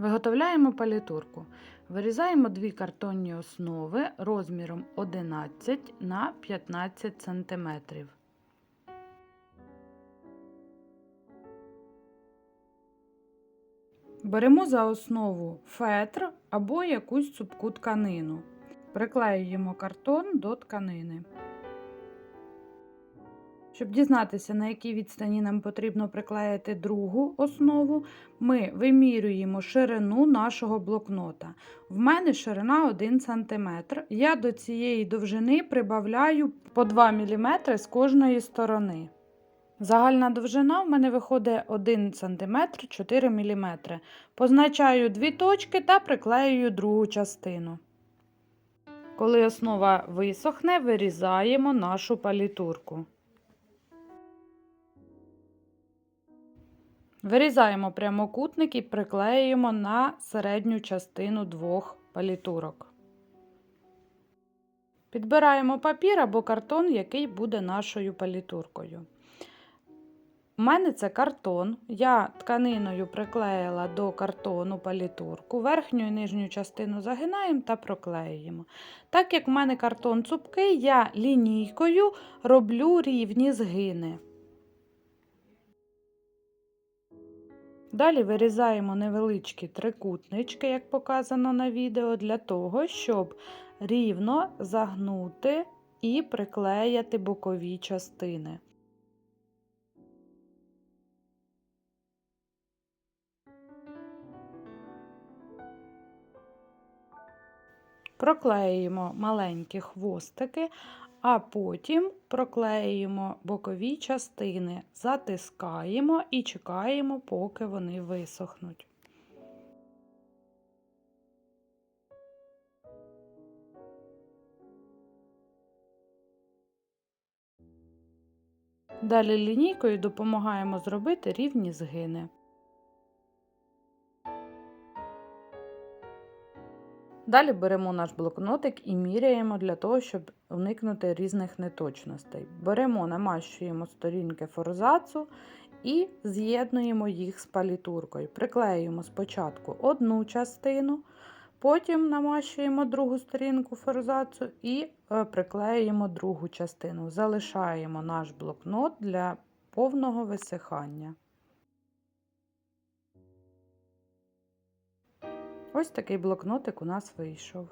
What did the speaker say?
Виготовляємо палітурку. Вирізаємо дві картонні основи розміром 11 на 15 см. Беремо за основу фетр або якусь цупку тканину. Приклеюємо картон до тканини. Щоб дізнатися, на якій відстані нам потрібно приклеїти другу основу, ми вимірюємо ширину нашого блокнота. В мене ширина 1 см. Я до цієї довжини прибавляю по 2 мм з кожної сторони. Загальна довжина в мене виходить 1 см 4 мм. Позначаю дві точки та приклеюю другу частину. Коли основа висохне, вирізаємо нашу палітурку. Вирізаємо прямокутник і приклеюємо на середню частину двох палітурок. Підбираємо папір або картон, який буде нашою палітуркою. У мене це картон. Я тканиною приклеїла до картону палітурку. Верхню і нижню частину загинаємо та проклеюємо. Так як в мене картон цупкий, я лінійкою роблю рівні згини. Далі вирізаємо невеличкі трикутнички, як показано на відео, для того, щоб рівно загнути і приклеяти бокові частини. Проклеюємо маленькі хвостики, а потім проклеюємо бокові частини, затискаємо і чекаємо, поки вони висохнуть. Далі лінійкою допомагаємо зробити рівні згини. Далі беремо наш блокнотик і міряємо для того, щоб уникнути різних неточностей. Беремо, намащуємо сторінки форзацу і з'єднуємо їх з палітуркою. Приклеюємо спочатку одну частину, потім намащуємо другу сторінку форзацу і е, приклеюємо другу частину. Залишаємо наш блокнот для повного висихання. Ось такий блокнотик у нас вийшов.